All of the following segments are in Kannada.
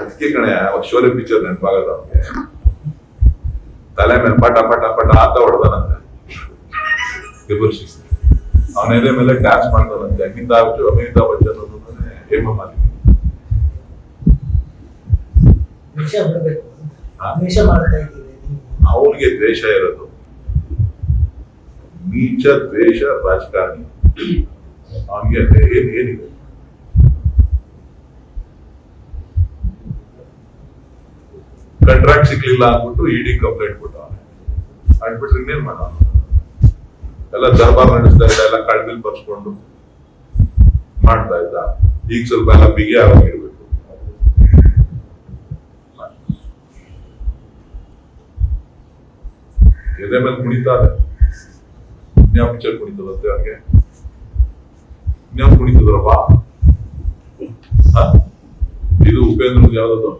ಅದಕ್ಕೆ ಕಣೆ ಶೋಲೆ ಪಿಕ್ಚರ್ ನೆನಪಾಗದ ಅವ್ನಿಗೆ. ತಲೆ ಮೇಲೆ ಪಟ ಪಟ ಪಟ ಆತ ಹೊಡೆದಾನಂತೆ. ಅವನ ಎಲೆ ಮೇಲೆ ಡ್ಯಾನ್ಸ್ ಮಾಡ್ತಾನಂತೆ ಅಮಿತಾಬ್ ಅಮಿತಾಬ್ ಬಚ್ಚನ್ ಅನ್ನೋದನ್ನೇ ಹೇಮ ಮಾಲಿ. ಅವನಿಗೆ ದ್ವೇಷ ಇರೋದು. ನೀಚ ದ್ವೇಷ ರಾಜಕಾರಣಿ. ಅವನಿಗೆ ಏನ್ ಏನಿದೆ? ಕಾಂಟ್ರಾಕ್ಟ್ ಸಿಗ್ಲಿಲ್ಲ ಅಂದ್ಬಿಟ್ಟು ಇಡಿ ಕಂಪ್ಲೇಂಟ್ ಕೊಟ್ಟ ಅಂದ್ಬಿಟ್ರೆ ಇನ್ನೇನ್ ಮಾಡ ಎಲ್ಲ ದರ್ಬಾರ್ ನಡೆಸ್ತಾ ಇದ್ದ, ಎಲ್ಲ ಕಳ್ಬಿಲ್ ಬರ್ಸ್ಕೊಂಡು ಮಾಡ್ತಾ ಇದ್ದ. ಈಗ ಸ್ವಲ್ಪ ಎಲ್ಲ ಬಿಗಿ ಆಗೋಗಿರ್ಬೇಕು ಎದೆ ಮೇಲೆ ಕುಣಿತಾರೆ ಇನ್ಯಾವ ಪಿಕ್ಚರ್ ಕುಣಿತದಂತೆ ಅವ್ರಿಗೆ ಇನ್ಯಾವ ಕುಣಿತದ್ರಪ್ಪ? ಇದು ಉಪೇಂದ್ರ ಯಾವ್ದದು?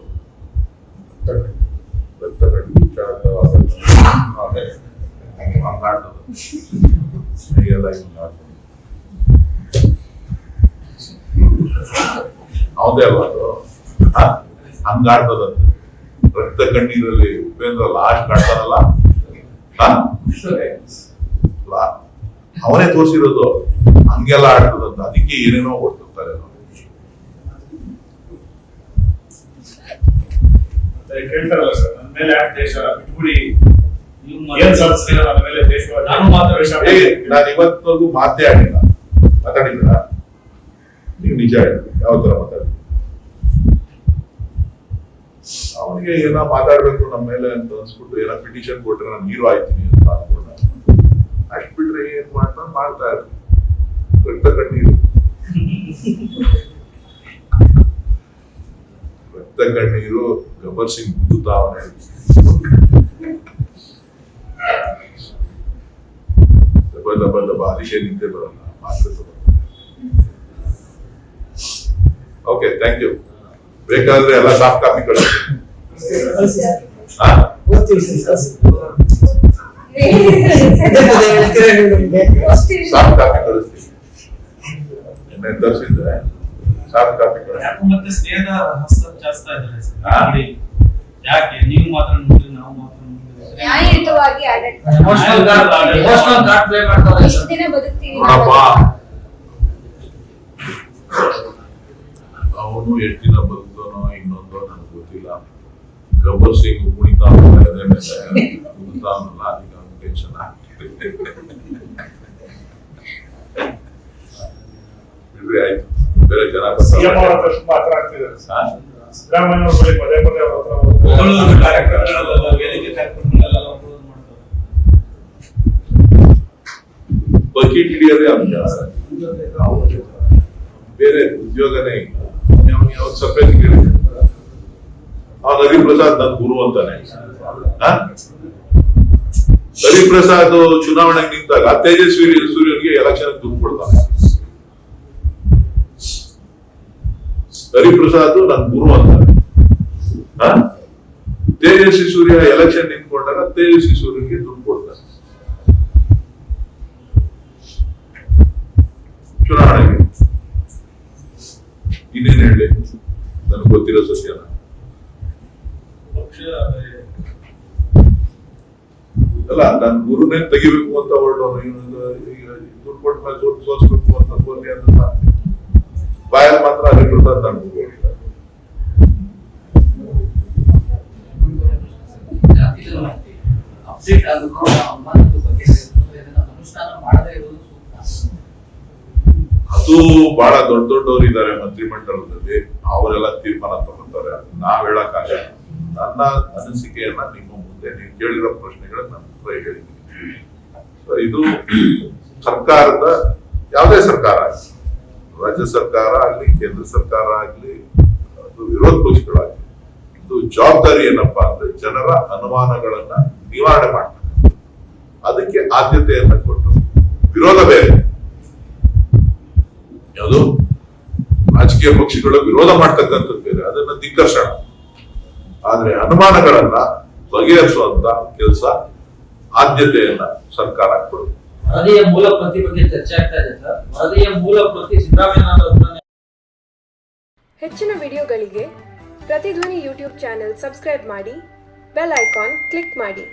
ಹ? ರಕ್ತ ಕಣ್ಣೀರಲ್ಲಿ ಉಪೇಂದ್ರ ಲಾಸ್ಟ್ ಕಾಣ್ತಾರಲ್ಲ ಅವನೇ ತೋರಿಸಿರೋದು ಹಂಗೆಲ್ಲ ಆಡ್ತದಂತ ಅದಕ್ಕೆ ಏನೇನೋ ಓಡ್ತಿರ್ತಾರೆ ಅವ್ರು. ಅದೇ ಕೇಳ್ತಾರಲ್ಲ ಸರ್ ನನ್ನ ಮೇಲೆ ಯಾಕೆ ದೇಶ ಬಿಟ್ಬಿಡಿ? ಏನ್ ಸಾಧಿಸ್ತೀರ ನನ್ನ ಮೇಲೆ ದೇಶ ನಾನು ಮಾತ್ರ ನಾನು ಇವತ್ತವರೆಗೂ ಮಾತೇ ಆಗಿಲ್ಲ. ಮಾತಾಡಿದ್ರ ನೀವು ನಿಜ ಹೇಳಿ ಯಾವ ತರ ಮಾತಾಡಿದ್ರು ಅವನಿಗೆ ಏನೋ ಮಾತಾಡ್ಬೇಕು ನಮ್ಮ ಮೇಲೆ ಅಂತ ಅನ್ಸ್ಬಿಟ್ಟು ಏನೋ ಪಿಟಿಷನ್ ಕೊಟ್ರೆ ನಾನು ಹೀರೋ ಆಯ್ತೀನಿ ಅಂತ ಅನ್ಕೊಂಡ. ಅಷ್ಟ್ ಬಿಟ್ರೆ ಏನ್ ಮಾಡ್ತಾ ಮಾಡ್ತಾ ಇರ್ತೀನಿ ರಕ್ತ ಕಣ್ಣೀರು. ರಕ್ತ ಕಣ್ಣೀರು. ಗಬ್ಬರ್ ಸಿಂಗ್ ಮುದ್ದುತ್ತಾವನೆ ದಬ್ಬ ದಬ್ಬ ದಬ್ಬ ಅದಕ್ಕೆ ನಿಂತೆ ಬರಲ್ಲ ಮಾತ್ರ ಓಕೆ ಥ್ಯಾಂಕ್ ಯು ಬೇಕಾದ್ರೆ ಎಲ್ಲ ಸಾಫ್ಟ್ ಕಾಪಿ ಕಳಿಸಿ ಕಳ್ಸಿ ಸರ್. ಹಾ ಯಾಕೆ ಮತ್ತೆ ಸ್ನೇಹದ ಹಸ್ತ ಚಾಚ್ತಾ ಇದ್ದಾರೆ ಸರ್? ಯಾಕೆ? ನೀವು ಮಾತ್ರ ನೋಡ್ರಿ ನಾವು ಮಾತ್ರ ನೋಡ್ರಿ. ನ್ಯಾಯಯುತವಾಗಿ ಎಷ್ಟು ದಿನ ಬದುಕ್ತೀವಿ? ಅವನು ಎಷ್ಟು ದಿನ ಬದುಕೋನೋ ಇನ್ನೊಂದು ನನಗೆ ಗೊತ್ತಿಲ್ಲ. ಗಬ್ಬರ್ ಸಿಂಗ್ ಕುಣಿತಾ ಕುಣಿತಾ ಟೆನ್ಷನ್ ಆಗ್ತಿದೆ. ಸಿಎಂ ಅವ್ರ ಹತ್ರ ತುಂಬಾ ಹತ್ರ ಆಗ್ತಿದ್ದಾರೆ? ಸಿದ್ದರಾಮಯ್ಯ ಬಳಿ ಪದೇ ಪದೇ ಅವ್ರ ಹತ್ರ ಕಾರ್ಯಕ್ರಮಗಳೆಲ್ಲ ವೇದಿಕೆ ಕಾರ್ಯಕ್ರಮಗಳೆಲ್ಲ ಅಪಲೋಡ್ ಮಾಡ್ತಾರೆ. ಬಕೆಟ್ ಹಿಡಿಯೋದೇ ಅವ್ನು ಬೇರೆ ಉದ್ಯೋಗನೇ ಇಲ್ಲ. ಅವ್ನು ಸಪ್ರೇಟ್ ಆ ರವಿಪ್ರಸಾದ್ ಹರಿಪ್ರಸಾದ್ ನನ್ನ ಗುರು ಅಂತಾನೆ. ಹಾ? ಹರಿಪ್ರಸಾದ್ ಚುನಾವಣೆಗೆ ನಿಂತಾಗ ತೇಜಸ್ವಿ ಸೂರ್ಯನಿಗೆ ಎಲೆಕ್ಷನ್ ದುಡ್ಡು ಕೊಡ್ತಾನೆ. ಹರಿಪ್ರಸಾದ್ ನನ್ ಗುರು ಅಂತ? ತೇಜಸ್ವಿ ಸೂರ್ಯ ಎಲೆಕ್ಷನ್ ನಿಂತ್ಕೊಂಡಾಗ ತೇಜಸ್ವಿ ಸೂರ್ಯಗೆ ದುಡ್ಡು ಕೊಡ್ತಾರೆ. ಚುನಾವಣೆಗೆ. ಇನ್ನೇನ್ ಹೇಳಿ? ನನಗೆ ಗೊತ್ತಿರೋ ಸತ್ಯನ. ಅದೇ, ಅಲ್ಲ ನನ್ ಗುರುನೇ ತೆಗಿಬೇಕು ಅಂತ ಹೊರಡೋನು ದುಡ್ಡು ಕೊಟ್ಟ ಮೇಲೆ ದುಡ್ಡು ಸೋಸ್ಬೇಕು ಅಂತ ಕೊಲ್ಲಿ ಅಂತ ಬಾಯಲ್ಲಿ ಮಾತ್ರ ಅಧಿಕೃತ ಸೂಕ್ತ ಅದು ಬಹಳ ದೊಡ್ಡ ದೊಡ್ಡವರು ಇದ್ದಾರೆ ಮಂತ್ರಿಮಂಡಲದಲ್ಲಿ. ಅವರೆಲ್ಲ ತೀರ್ಮಾನ ತಗೊಳ್ತಾರೆ ನಾವ್ ಹೇಳಕ್ಕಾಗ ನನ್ನ ಅನಿಸಿಕೆಯನ್ನ ನಿಮ್ಮ ಮುಂದೆ ನೀವು ಕೇಳಿರೋ ಪ್ರಶ್ನೆಗಳನ್ನ ಹೇಳಿದ್ದೀನಿ. ಇದು ಸರ್ಕಾರದ, ಯಾವುದೇ ಸರ್ಕಾರ ರಾಜ್ಯ ಸರ್ಕಾರ ಆಗ್ಲಿ, ಕೇಂದ್ರ ಸರ್ಕಾರ ಆಗ್ಲಿ, ಅದು ವಿರೋಧ ಪಕ್ಷಗಳಾಗ್ಲಿ, ಇದು ಜವಾಬ್ದಾರಿ ಏನಪ್ಪಾ ಅಂದ್ರೆ ಜನರ ಅನುಮಾನಗಳನ್ನ ನಿವಾರಣೆ ಮಾಡ್ತಾರೆ ಅದಕ್ಕೆ ಆದ್ಯತೆಯನ್ನ ಕೊಟ್ಟು ವಿರೋಧ ಬೇರೆ. ಯಾವುದು? ರಾಜಕೀಯ ಪಕ್ಷಗಳು ವಿರೋಧ ಮಾಡ್ತಕ್ಕಂಥದ್ದು ಬೇರೆ, ಅದನ್ನ ದಿಗ್ಗರ್ಷಣ ಆದ್ರೆ ಅನುಮಾನಗಳನ್ನ ಬಗೆಹರಿಸುವಂತ ಕೆಲಸ ಆದ್ಯತೆಯನ್ನ ಸರ್ಕಾರ ಕೊಡುತ್ತೆ. ವರದಿಯ ಮೂಲ ಪ್ರತಿ ಬಗ್ಗೆ ಚರ್ಚೆ ಆಗ್ತಾ ಇದೆ ಸರ್. ವರದಿಯ ಮೂಲ ಪ್ರತಿ ಸಿದ್ದರಾಮಯ್ಯ ಹೆಚ್ಚಿನ ವಿಡಿಯೋಗಳಿಗೆ ಪ್ರತಿಧ್ವನಿ ಯೂಟ್ಯೂಬ್ ಚಾನೆಲ್ ಸಬ್ಸ್ಕ್ರೈಬ್ ಮಾಡಿ, ಬೆಲ್ ಐಕಾನ್ ಕ್ಲಿಕ್ ಮಾಡಿ.